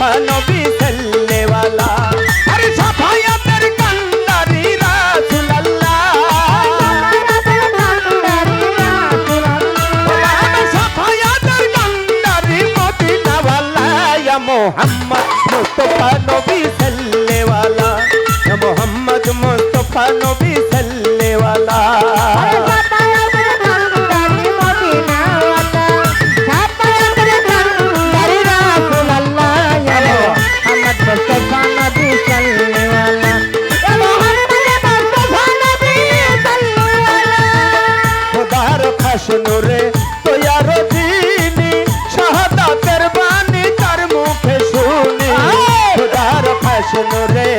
নবী সাল্লেওয়ালা আরে সাফায়াতের কান্ডারি রাসূলুল্লাহ সাফায়াতের কান্ডারি মদিনাওয়ালা ইয়া মুহাম্মদ মুস্তফা খোদার খাসনুরে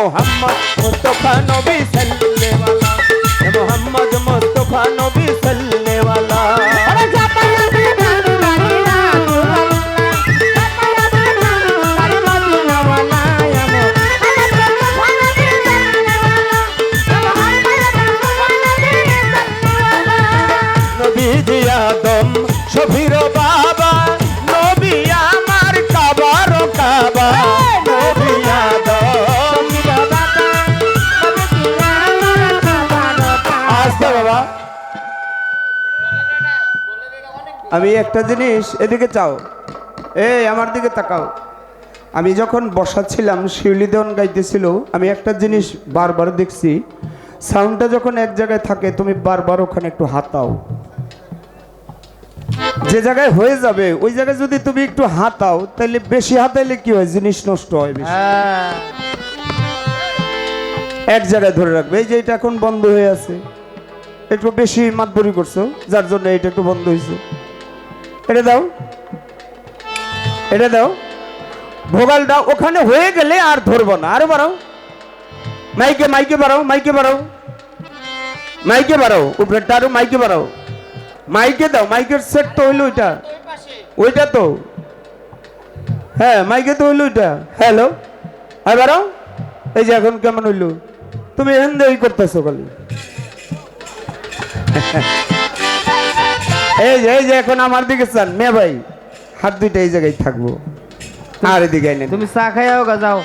মোহাম্মদ মুস্তাফা নবী সাল্লেওয়ালা ইয়া মোহাম্মদ মুস্তাফা নবী সাল্লেওয়ালা নবীজি আদম শফির বাবা, নবী আমার কাবার কাবা। আমি একটা জিনিস এদিকে চাও এই আমার দিকে তাকাও। আমি যখন বসাচ্ছিলাম শিউলি দেওয়ান গাইতেছিল আমি একটা জিনিস বারবার দেখছি। সাউন্ডটা যখন এক জায়গায় থাকে তুমি বারবার ওখানে একটু হাতাও। যে জায়গায় হয়ে যাবে ওই জায়গায় যদি তুমি একটু হাতাও তাহলে বেশি হাতাইলে কি হয়? জিনিস নষ্ট হয় বেশি। এক জায়গায় ধরে রাখবে। এই যে এটা এখন বন্ধ হয়ে আছে। একটু বেশি মাতবরি করছ যার জন্য এটা একটু বন্ধ হয়েছে। এটা দাও। এটা দাও। ভোগাল দাও, ওখানে হয়ে গেলে আর ধরবো না। আরও বাড়াও। মাইকে মাইকে বাড়াও মাইকে বাড়াও। মাইকে বাড়াও, উপরেরটা আরও মাইকে বাড়াও। মাইকে দাও, মাইকের সেট তো হইল ওইটা। ওইটা তো। হ্যাঁ মাইকে তো হইল ওইটা। হ্যালো। আর বাড়াও। এই যে এখন কেমন হইল? তুমি এখান দিয়ে ওই করতেছো খালি। এই যে এই যে এখন আমার দিকে চান। মেয়ে ভাই হাত দুইটা এই জায়গায় থাকব। আর এদিকে নেই তুমি চা খাইয়াও যাও।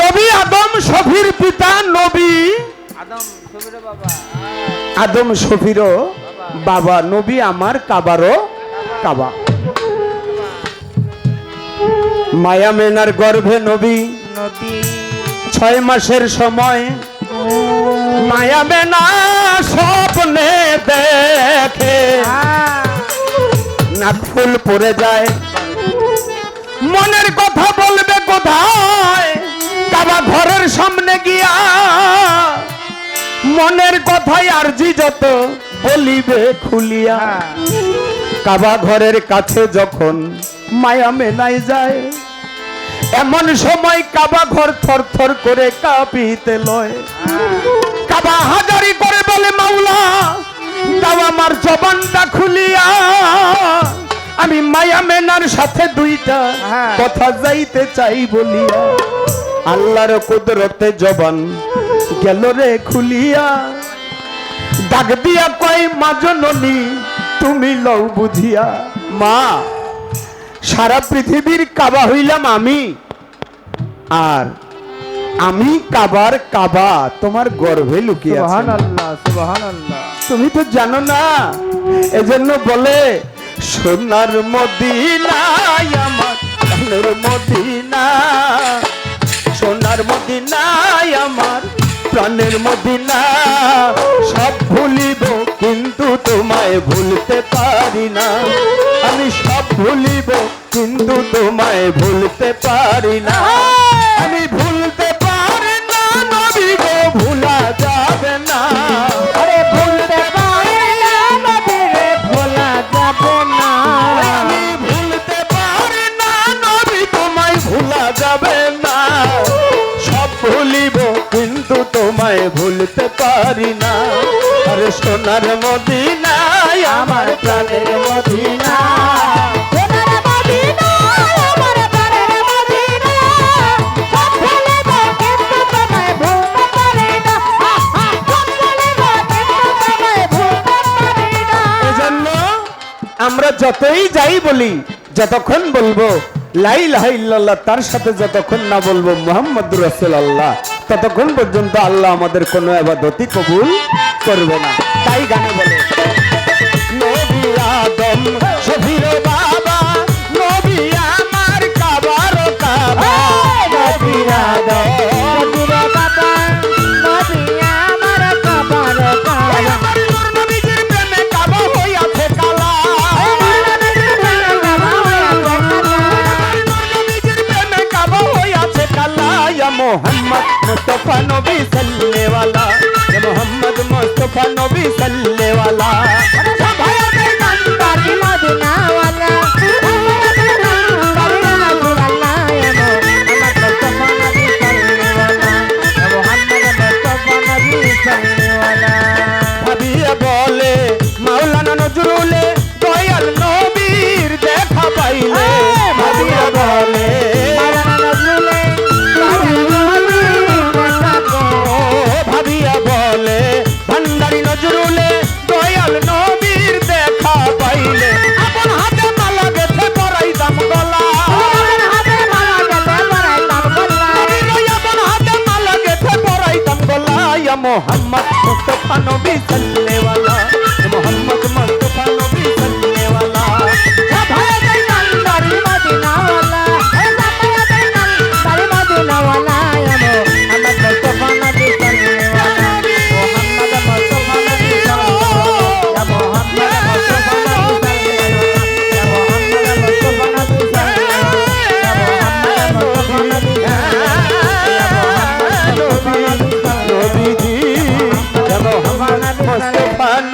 নবী আদম শফির পিতা নবী। আদম বাবা। নবী আমার কাবারও কাবা। মায়া মেনার গর্ভে নবী। ছয় মাসের সময় মায়া মেনা স্বপ্নে দেখে নাক ফুল পড়ে যায়। মনের কথা বলবে কোথায়? কাবা ঘরের সামনে গিয়া মনের কথাই আরজি যত বলিবে খুলিয়া। কাবা ঘরের কাছে যখন মায়া মেলাই যায় এমন সময় কাবা ঘর থর থর করে কাঁপিতে লয়। কাবা হাজারি করে বলে মাওলা দাও আমার জবানটা খুলিয়া। আমি মায়া মেনার সাথে দুইটা হ্যাঁ। কথা যাইতে চাই বলিয়া আল্লাহর কুদরতে জবান গেল রে খুলিয়া। ডাক দিয়া কয় মা জননী তুমি লও বুঝিয়া। মা সারা পৃথিবীর কাবা হইলাম আমি। আর আমি কাবার কাবা তোমার গর্ভে লুকিয়ে আছে। তুমি তো জানো না এজন্য বলে সোনার মদিনায় আমার প্রাণের মদিনা সোনার মদিনায় আমার প্রাণের মদিনা। সব ভুলিব কিন্তু তোমায় ভুলতে পারি না। আমি সব ভুলিব কিন্তু তোমায় ভুলতে পারি না। ভুলতে পারি না। আরে সোনার মদিনায়, আমার প্রাণের মদিনা আমার যতই যাই বলি, যতক্ষণ বলব লাই লাহাইল্লাহ তার সাথে যতক্ষণ না বলব মোহাম্মদ রসুল্লাহ ততক্ষণ পর্যন্ত আল্লাহ আমাদের কোনো আবাদতি কবুল করবে না। তাই গানে বলে ইয়া মোহাম্মদ মুস্তাফা নবী সাল্লেওয়ালা ইয়া মোহাম্মদ মুস্তাফা নবী সাল্লেওয়ালা গলা ইয়া মোহাম্মদ মুস্তাফা নবী সাল্লেওয়ালা